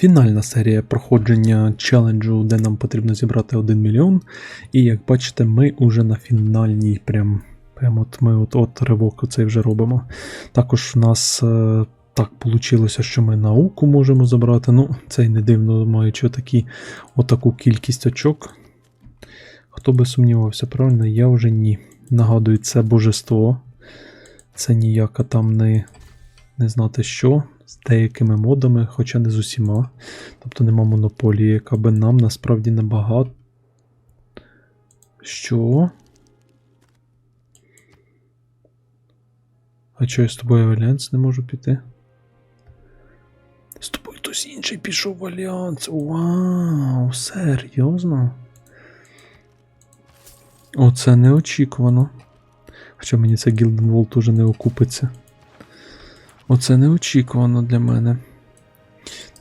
Фінальна серія проходження челенджу, де нам потрібно зібрати 1 мільйон. І як бачите, ми уже на фінальній прям. Прям от ми от, от ривок оцей вже робимо. Також в нас е, так вийшло, що ми науку можемо забрати. Ну, це й не дивно, маючи такі, отаку кількість очок. Хто би сумнівався, правильно, я вже ні. Нагадую, це божество. Це ніяка там не, не знати що. З деякими модами, хоча не з усіма. Тобто нема монополії, яка би нам насправді набагато. Що? А чого я з тобою в альянс не можу піти? З тобою хтось інший пішов в альянс. Вау, серйозно? Оце неочікувано. Хоча мені це Гілден Волт уже не окупиться. Оце неочікувано для мене.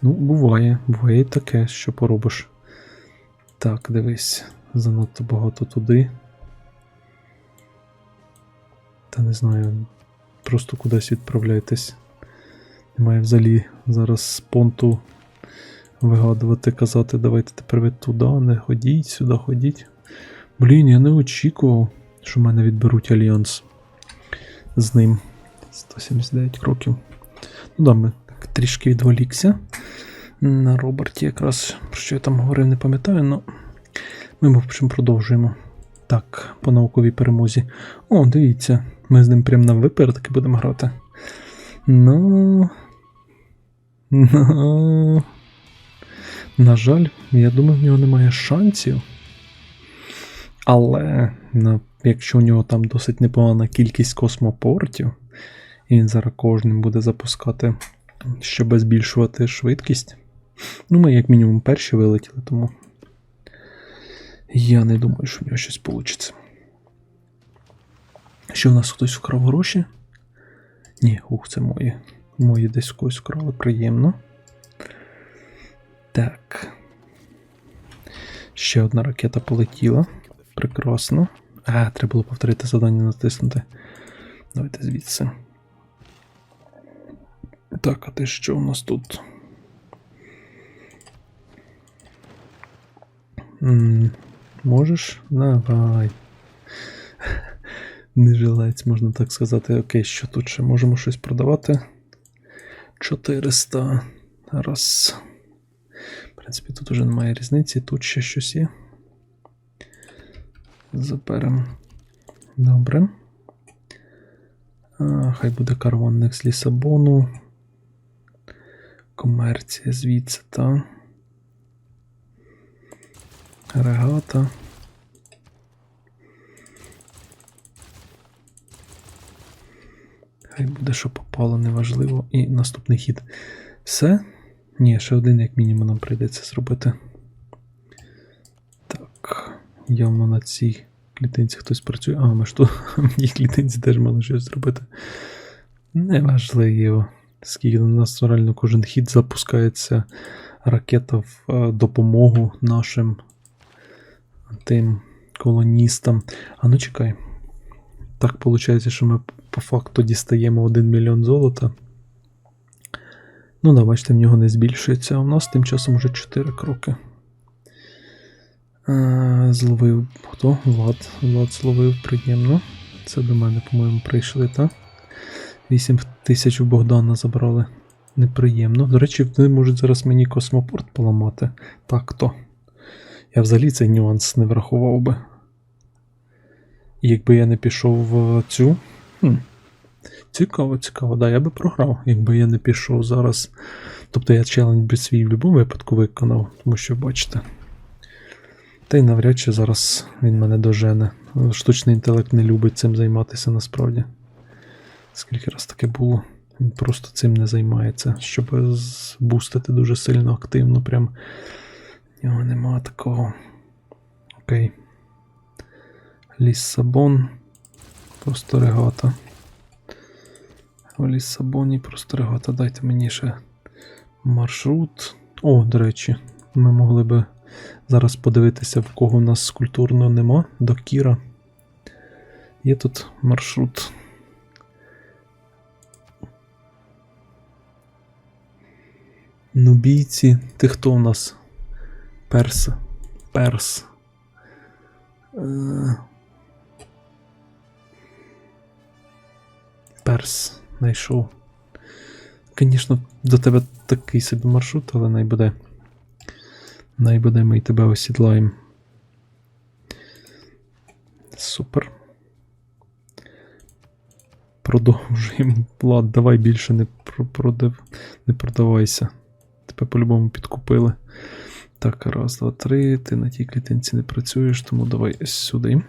Ну, буває, буває і таке, що поробиш. Так, дивись, занадто багато туди. Та не знаю, просто кудись відправляйтесь. Немає взагалі зараз понту вигадувати, казати, давайте тепер ви туди, не ходіть, сюди ходіть. Блін, я не очікував, що в мене відберуть альянс з ним. 179 кроків. Ну да, ми так трішки відволікся. На Роберті якраз, про що я там говорив, не пам'ятаю, але ми, в общем, продовжуємо. Так, по науковій перемозі. О, дивіться, ми з ним прямо на випередки будемо грати. Ну. Ну. На жаль, я думаю, в нього немає шансів. Але якщо у нього там досить непогана кількість космопортів, і він зараз кожним буде запускати, щоб збільшувати швидкість. Ну, ми, як мінімум, перші вилетіли, тому я не думаю, що в нього щось вийде. Що в нас хтось вкрав гроші? Ні, ух, це мої. Мої десь когось вкрали, приємно. Так. Ще одна ракета полетіла. Прекрасно. А, треба було повторити завдання натиснути. Давайте звідси. Так, а ти що у нас тут? М, Можеш? Давай. Не жилець, можна так сказати. Окей, що тут ще можемо щось продавати? 400. Раз. В принципі, тут уже немає різниці, тут ще щось є. Заберем. Добре. А, Хай буде карванник з Лісабону. Комерція звідси, та. Регата. Хай буде, що попало, неважливо. І наступний хід. Все? Ні, ще один, як мінімум, нам прийдеться зробити. Так, явно на цій клітинці хтось працює. А, ми ж тут в тій клітинці теж мали щось зробити. Неважливо. Скільки у нас реально кожен хід запускається ракета в е, допомогу нашим тим колоністам. А ну чекай. Так виходить, що ми по факту дістаємо 1 мільйон золота. Ну, да, в нього не збільшується, а у нас тим часом вже 4 кроки. А, зловив хто? Влад. Влад зловив приємно. Це до мене, по-моєму, прийшли, так? 8 тисяч у Богдана забрали. Неприємно. До речі, вони можуть зараз мені космопорт поламати. Так то. Я взагалі цей нюанс не врахував би. І якби я не пішов в цю. Хм. Цікаво, цікаво, да, я би програв, якби я не пішов зараз. Тобто я челендж би свій в будь-якому випадку виконав, тому що бачите. Та й навряд чи зараз він мене дожене. Штучний інтелект не любить цим займатися насправді. Скільки раз таке було? Він просто цим не займається, щоб збустити дуже сильно активно. Прям нього нема такого. Окей. Ліссабон. Просто регата. В Ліссабоні просто регата. Дайте мені ще маршрут. О, до речі, ми могли би зараз подивитися, в кого в нас скульптурно нема. До Кіра. Є тут маршрут. Нубійці. Ти хто у нас? Перс. Перс. Е, Перс. Знайшов. Звісно, до тебе такий собі маршрут, але най буде. Най буде, ми й тебе осідлаємо. Супер. Продовжуємо. Влад, давай більше не, про- продав... не продавайся. Тебе по-любому підкупили. Так, раз, два, три. Ти на тій клітинці не працюєш, тому давай сюди.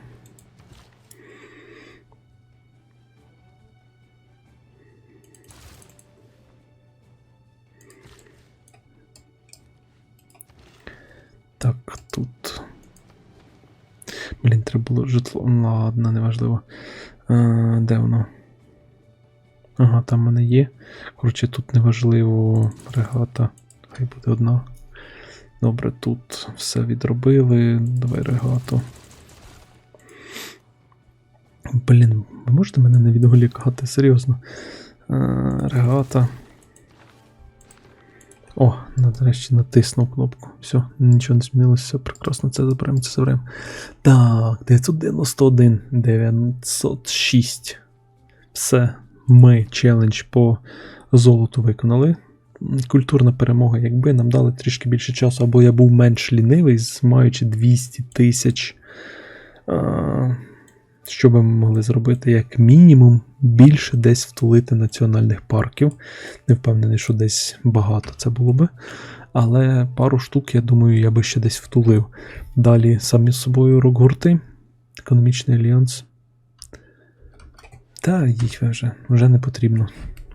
Так, тут. Блін, треба було житло. Ладно, неважливо. Е, де воно? Ага, там мене є. Коротше, тут неважливо регата. Хай буде одна. Добре, тут все відробили. Давай регату. Блін, ви можете мене не відволікати, серйозно. Е, регата. О, нарешті натиснув кнопку. Все, нічого не змінилося, все прекрасно, це заберемо, це заберемо. Так, 991, 906. Все, ми челендж по золоту виконали. Культурна перемога, якби нам дали трішки більше часу, або я був менш лінивий, маючи 200 тисяч. Що би ми могли зробити, як мінімум, більше десь втулити національних парків. Не впевнений, що десь багато це було би. Але пару штук, я думаю, я би ще десь втулив. Далі самі з собою рок-гурти, економічний альянс. Та ви вже, вже не потрібно.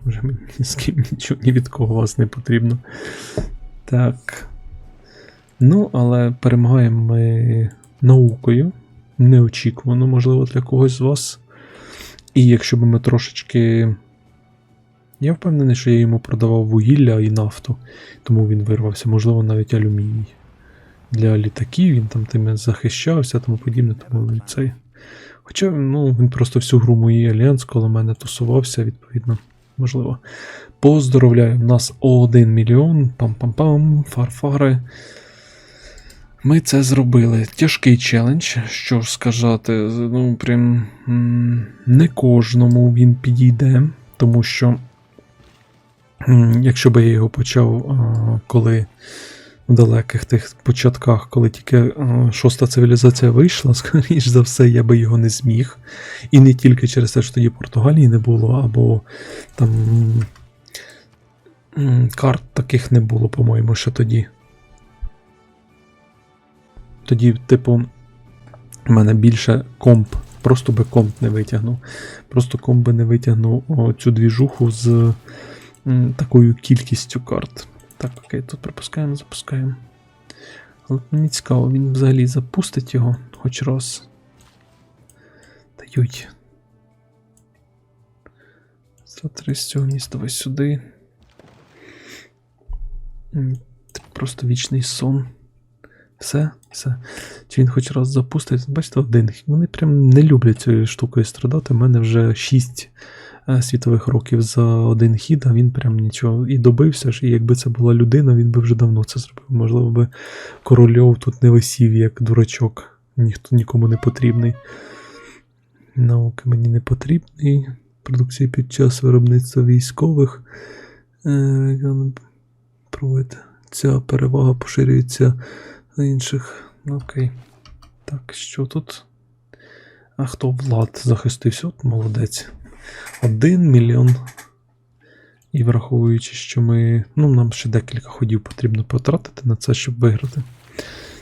Вже мені ні з ким нічого, ні від кого вас не потрібно. Так. Ну, але перемагаємо ми наукою. Неочікувано, можливо, для когось з вас. І якщо б ми трошечки. Я впевнений, що я йому продавав вугілля і нафту, тому він вирвався, можливо, навіть алюміній. Для літаків він там тим захищався, тому подібне, тому він цей. Хоча ну, він просто всю гру моїй альянс коло мене тусувався, відповідно, можливо. Поздоровляю, в нас 1 мільйон. Пам-пам-пам, фарфари. Ми це зробили. Тяжкий челендж, що ж сказати, ну, прям не кожному він підійде, тому що, якщо би я його почав, коли в далеких тих початках, коли тільки шоста цивілізація вийшла, скоріш за все, я би його не зміг. І не тільки через те, що тоді Португалії не було, або там карт таких не було, по-моєму, ще тоді. Тоді, типу, в мене більше комп. Просто би комп не витягнув. Просто комп би не витягнув цю двіжуху з такою кількістю карт. Так, окей, тут пропускаємо, запускаємо. Але мені цікаво, він взагалі запустить його хоч раз. Дають. За три з цього міста ось сюди. Просто вічний сон. Все, все. Чи він хоч раз запустить? Бачите, один. Вони прям не люблять цією штукою страдати. У мене вже 6 світових років за один хід, а він прям нічого і добився ж. І якби це була людина, він би вже давно це зробив. Можливо, би корольов тут не висів як дурачок. Ніхто нікому не потрібний. Науки мені не потрібний. Продукція під час виробництва військових. Е, проводити. Ця перевага поширюється на інших. Окей. Так, що тут? А хто Влад захистився? От молодець. Один мільйон. І враховуючи, що ми. Ну, нам ще декілька ходів потрібно потратити на це, щоб виграти.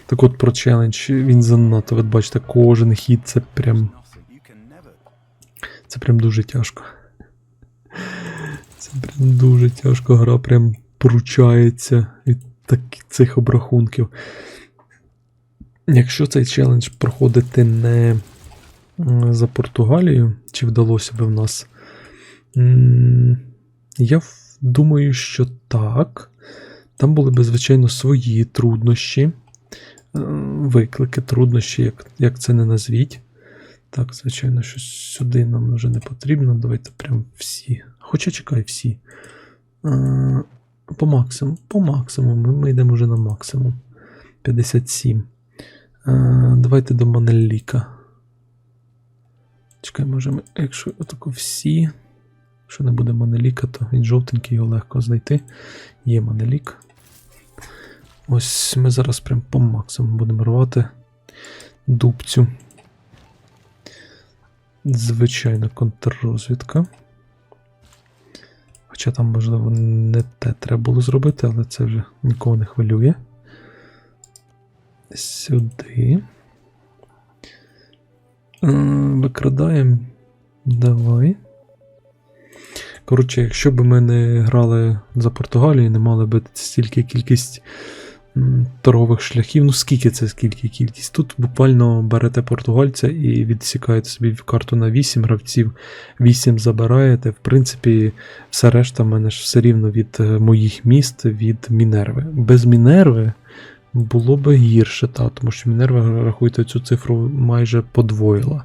Так от про челендж. Він занадто, ви бачите, кожен хід це прям. Це прям дуже тяжко. Це прям дуже тяжко. Гра прям поручається від так, цих обрахунків. Якщо цей челендж проходити не за Португалію, чи вдалося би в нас? Я думаю, що так. Там були б, звичайно, свої труднощі, е, виклики, труднощі, як, як це не назвіть. Так, звичайно, що сюди нам вже не потрібно. Давайте прям всі. Хоча чекай всі. Е, По максимуму, по максимуму. Ми, ми йдемо вже на максимум. 57. Е, давайте до Манеліка. Чекай, може ми, якщо отако всі. Якщо не буде Манеліка, то він жовтенький, його легко знайти. Є Манелік. Ось ми зараз прям по максимуму будемо рвати дубцю. Звичайно, контррозвідка. Хоча там, можливо, не те треба було зробити, але це вже нікого не хвилює. Сюди. Викрадаємо. Давай. Коротше, якщо б ми не грали за Португалію, не мали б стільки кількість торгових шляхів. Ну, скільки це, скільки кількість? Тут буквально берете португальця і відсікаєте собі карту на 8 гравців, 8 забираєте. В принципі, все решта в мене ж все рівно від е, моїх міст, від Мінерви. Без Мінерви було б гірше, та, тому що Мінерва, рахуйте, цю цифру майже подвоїла.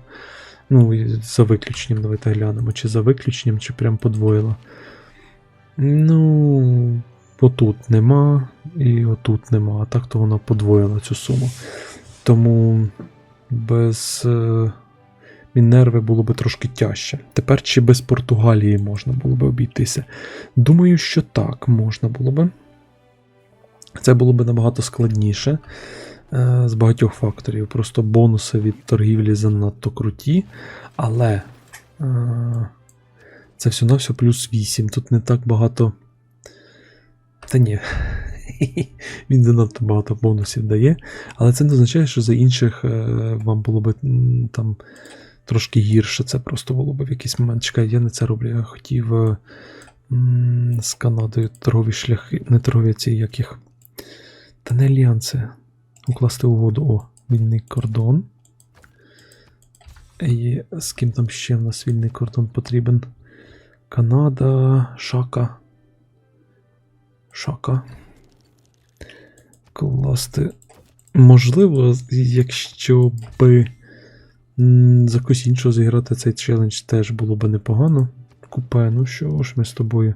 Ну, за виключенням, давайте глянемо, чи за виключенням, чи прям подвоїла. Ну, отут нема, і отут нема. А так то вона подвоїла цю суму. Тому без е, Мінерви було би трошки тяжче. Тепер чи без Португалії можна було би обійтися? Думаю, що так можна було би. Це було б набагато складніше е, з багатьох факторів. Просто бонуси від торгівлі занадто круті. Але е, це все на все плюс 8. Тут не так багато. Та ні. Він занадто багато бонусів дає. Але це не означає, що за інших е, вам було б там трошки гірше. Це просто було б в якийсь момент. Чекай, я не це роблю. Я хотів з Канадою торгові шляхи, не торгові ці як їх. Та не альянси. Укласти угоду. О, вільний кордон. І з ким там ще в нас вільний кордон потрібен? Канада, Шака. Шака. Класти. Можливо, якщо би за когось іншого зіграти цей челендж теж було би непогано. Купе, ну що ж ми з тобою.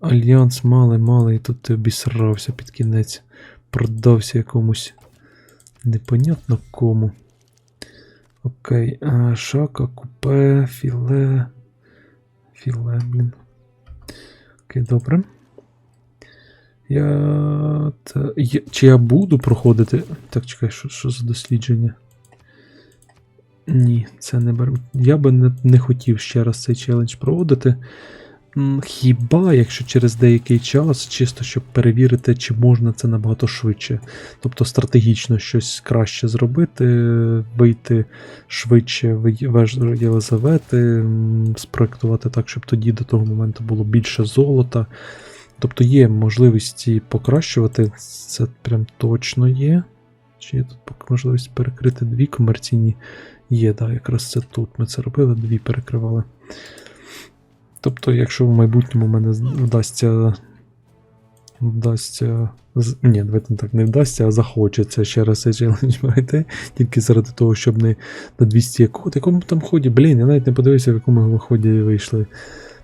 Альянс малий, і тут ти обісрався під кінець. Продався якомусь непонятно кому. Окей, шака, купе, філе. Філе, блін. Окей, добре. Я. Та, я чи я буду проходити. Так, чекай, що, що за дослідження? Ні, це не беремо. Я би не, не хотів ще раз цей челендж проводити. Хіба, якщо через деякий час, чисто щоб перевірити, чи можна це набагато швидше. Тобто стратегічно щось краще зробити, вийти швидше в Єлизавети, спроектувати так, щоб тоді до того моменту було більше золота. Тобто є можливості покращувати, це прям точно є. Чи є тут можливість перекрити дві комерційні? Є, так, якраз це тут. Ми це робили, дві перекривали. Тобто, якщо в майбутньому мене вдасться. Вдасться. Ні, давайте так не вдасться, а захочеться ще раз цей челендж пройти. Тільки заради того, щоб не на 200 якого. В якому там ході? Блін, я навіть не подивився, в якому ми ході вийшли.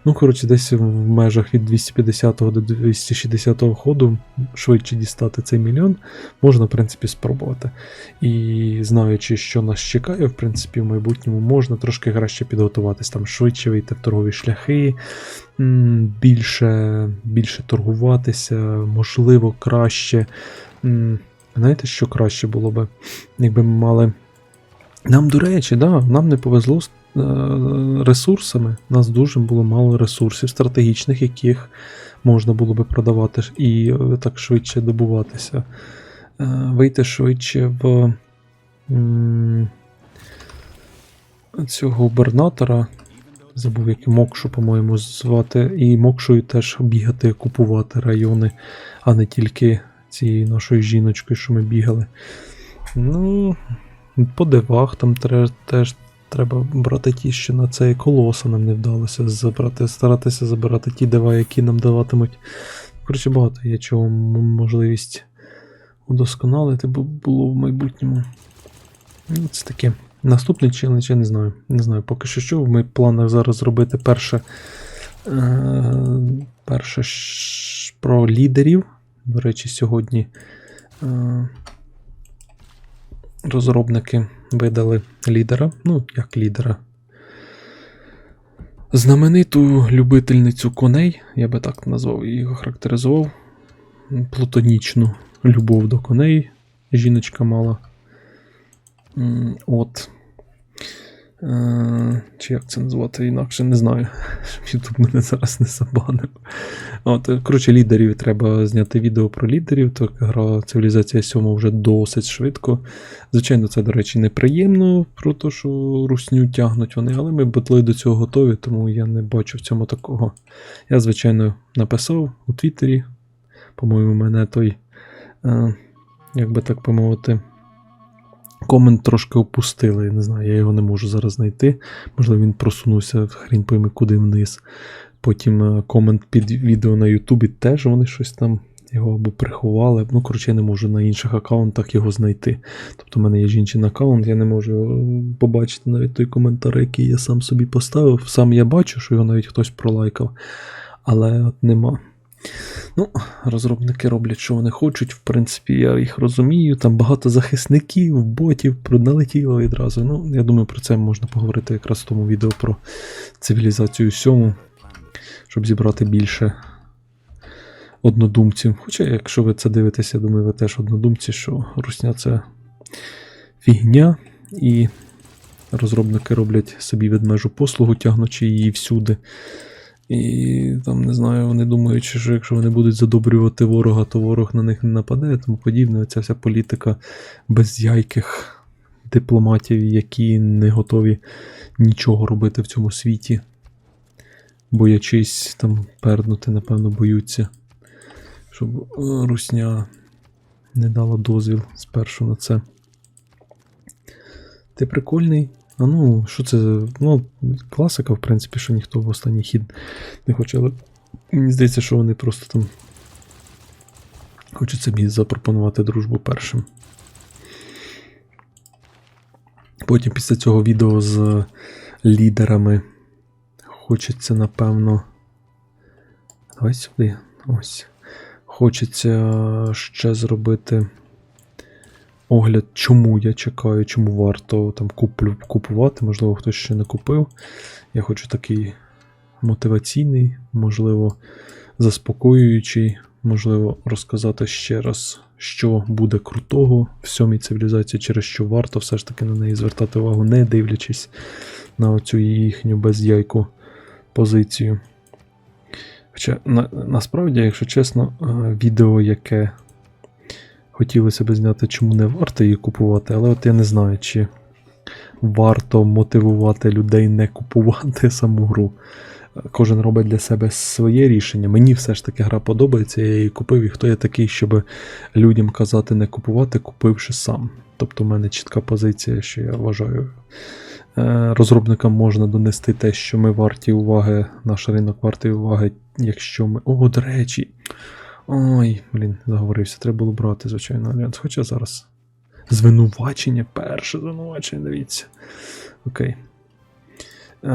Ну, коротше, десь в межах від 250 до 260 ходу швидше дістати цей мільйон, можна, в принципі, спробувати. І знаючи, що нас чекає, в принципі, в майбутньому можна трошки краще підготуватись, там швидше вийти в торгові шляхи, більше, більше торгуватися, можливо, краще. Знаєте, що краще було би, якби ми мали. Нам, до речі, да, нам не повезло з е, ресурсами. У нас дуже було мало ресурсів стратегічних, яких можна було би продавати і е, так швидше добуватися. Е, Вийти швидше в цього губернатора. Забув, як Мокшу, по-моєму, звати. І Мокшою теж бігати, купувати райони, а не тільки цією нашою жіночкою, що ми бігали. Ну, по девах там теж треба брати ті, що на цей колоса нам не вдалося забрати, старатися забирати ті дева, які нам даватимуть. Коротше, багато є чого можливість удосконалити бу- було в майбутньому. Ну, Це таке. Наступний челендж, я не знаю. Не знаю, поки що що. В моїх планах зараз зробити перше. Е, перше ш- про лідерів. До речі, сьогодні е, розробники видали лідера. Ну, як лідера. Знамениту любительницю коней, я би так назвав її характеризував. Плутонічну любов до коней жіночка мала. От. Е, Чи як це назвати інакше, не знаю. Щоб мене зараз не забанив. От, коротше, лідерів треба зняти відео про лідерів. Так гра цивілізація 7 вже досить швидко. Звичайно, це, до речі, неприємно про те, що русню тягнуть вони, але ми були до цього готові, тому я не бачу в цьому такого. Я, звичайно, написав у Твіттері. По-моєму, мене той, е, як би так помовити, комент трошки опустили. Я не знаю, я його не можу зараз знайти. Можливо, він просунувся хрін пойми куди вниз. Потім е, комент під відео на Ютубі теж вони щось там його або приховали. Ну, коротше, я не можу на інших аккаунтах його знайти. Тобто, в мене є жінчин аккаунт, я не можу е, побачити навіть той коментар, який я сам собі поставив. Сам я бачу, що його навіть хтось пролайкав, але от нема. Ну, розробники роблять, що вони хочуть. В принципі, я їх розумію. Там багато захисників, ботів, налетіло відразу. Ну, я думаю, про це можна поговорити якраз в тому відео про цивілізацію 7, щоб зібрати більше однодумців. Хоча, якщо ви це дивитеся, я думаю, ви теж однодумці, що русня це фігня, і розробники роблять собі ведмежу послугу, тягнучи її всюди. І там, не знаю, вони думають, що якщо вони будуть задобрювати ворога, то ворог на них не нападе, тому подібне. Ця вся політика безяйких дипломатів, які не готові нічого робити в цьому світі. Боячись там пернути, напевно, боються, щоб е, Русня не дала дозвіл спершу на це. Ти прикольний. А ну, що це? Ну, класика, в принципі, що ніхто в останній хід не хоче, але мені здається, що вони просто там хочуть собі запропонувати дружбу першим. Потім після цього відео з лідерами хочеться, напевно. Давай сюди. Ось. Хочеться ще зробити огляд, чому я чекаю, чому варто там куплю, купувати. Можливо, хтось ще не купив. Я хочу такий мотиваційний, можливо, заспокоюючий, можливо, розказати ще раз, що буде крутого в сьомій цивілізації, через що варто все ж таки на неї звертати увагу, не дивлячись на оцю їхню безяйку позицію. Хоча на, насправді, якщо чесно, е, відео, яке хотілося б зняти, чому не варто її купувати, але от я не знаю, чи варто мотивувати людей не купувати саму гру. Кожен робить для себе своє рішення. Мені все ж таки гра подобається, я її купив, і хто я такий, щоб людям казати не купувати, купивши сам. Тобто, в мене чітка позиція, що я вважаю. е, Розробникам можна донести те, що ми варті уваги, наш ринок вартий уваги, якщо ми. О, до речі. Ой, блін, заговорився. Треба було брати, звичайно, альянс. Хоча зараз. Звинувачення, перше звинувачення, дивіться. Окей. Е,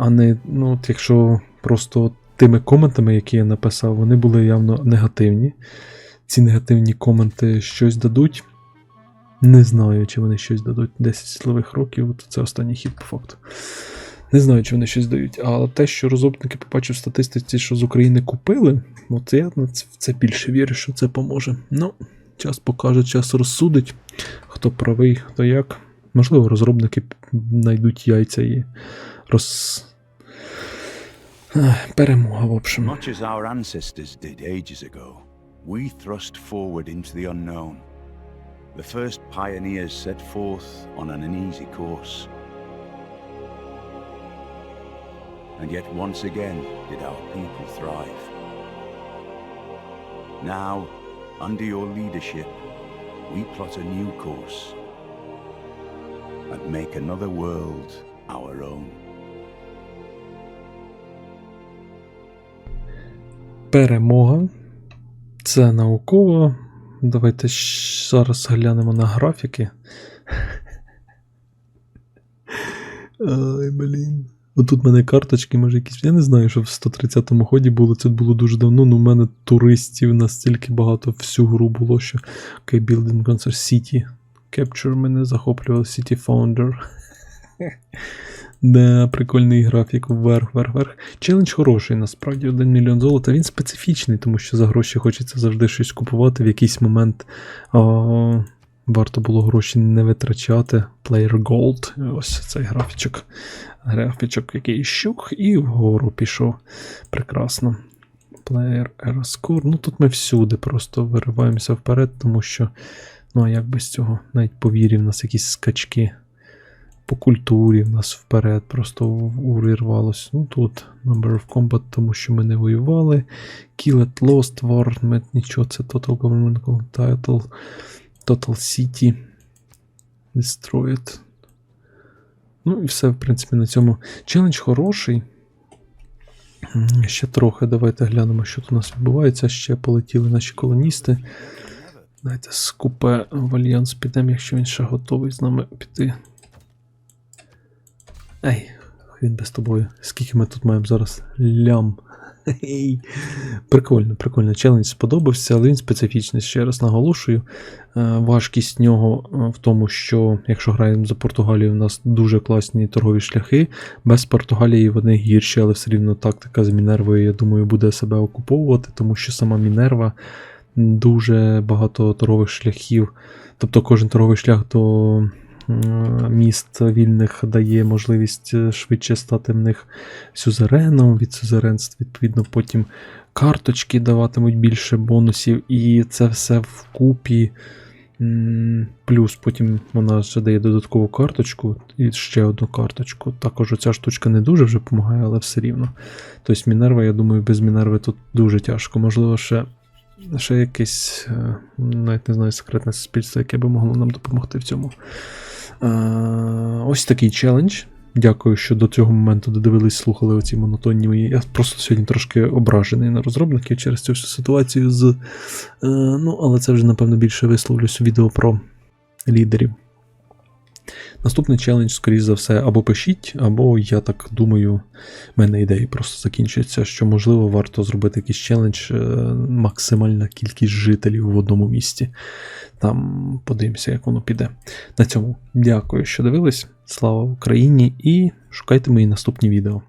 а не, ну, от якщо просто тими коментами, які я написав, вони були явно негативні. Ці негативні коменти щось дадуть. Не знаю, чи вони щось дадуть 10 силових років, це останній хід по факту. Не знаю, чи вони щось дають. А те, що розробники побачив в статистиці, що з України купили, от я в це більше вірю, що це поможе. Ну, час покаже, час розсудить, хто правий, хто як. Можливо, розробники знайдуть яйця і роз. Перемога, в общем. Much as our ancestors did ages ago, we thrust forward into the unknown. The first pioneers set forth on an uneasy course. And yet once again did our people thrive. Now, under your leadership, we plot a new course and make another world our own. Перемога. Це науково. Давайте зараз глянемо на графіки. Ай, блін. Отут в мене карточки, може якісь. Я не знаю, що в 130-му ході було. Це було дуже давно, але в мене туристів настільки багато всю гру було, що окей, Building Concert City. Capture мене захоплював City Founder. Да, прикольний графік вверх, вверх, вверх. Челендж хороший, насправді, 1 мільйон золота. Він специфічний, тому що за гроші хочеться завжди щось купувати. В якийсь момент а, варто було гроші не витрачати. Player Gold. Ось цей графічок. Графічок, який щук, і вгору пішов. Прекрасно. Player Score. Ну тут ми всюди просто вириваємося вперед, тому що, ну а як без цього? Навіть по вірі в нас якісь скачки. По культурі в нас вперед просто урвалось. Ну тут Number of Combat, тому що ми не воювали. Kill it, Lost, War, нічого, це Total Government Title, Total City, Destroyed. Ну і все, в принципі, на цьому. Челендж хороший. Ще трохи давайте глянемо, що тут у нас відбувається. Ще полетіли наші колоністи. Давайте з купе в Альянс підемо, якщо він ще готовий з нами піти. Ей, він без тобою. Скільки ми тут маємо зараз? Лям. Прикольно, прикольно. Челендж сподобався, але він специфічний. Ще раз наголошую. Е, Важкість нього е, в тому, що якщо граємо за Португалію, у нас дуже класні торгові шляхи. Без Португалії вони гірші, але все рівно тактика з Мінервою, я думаю, буде себе окуповувати, тому що сама Мінерва дуже багато торгових шляхів. Тобто кожен торговий шлях до міст вільних дає можливість е, швидше стати в них сюзереном, від сюзеренств, відповідно, потім карточки даватимуть більше бонусів, і це все вкупі. Плюс потім вона ще дає додаткову карточку і ще одну карточку. Також оця штучка не дуже вже допомагає, але все рівно. Тобто Мінерва, я думаю, без Мінерви тут дуже тяжко. Можливо, ще, ще якесь, е, навіть не знаю, секретне суспільство, яке би могло нам допомогти в цьому. Е, Ось такий челендж. Дякую, що до цього моменту додивились, слухали оці монотонні мої. Я просто сьогодні трошки ображений на розробників через цю всю ситуацію з. Е, ну, але це вже, напевно, більше висловлюсь у відео про лідерів. Наступний челендж, скоріш за все, або пишіть, або я так думаю, в мене ідеї просто закінчуються, що можливо варто зробити якийсь челендж, е, максимальна кількість жителів в одному місті. Там подивимося, як воно піде. На цьому дякую, що дивились. Слава Україні і шукайте мої наступні відео.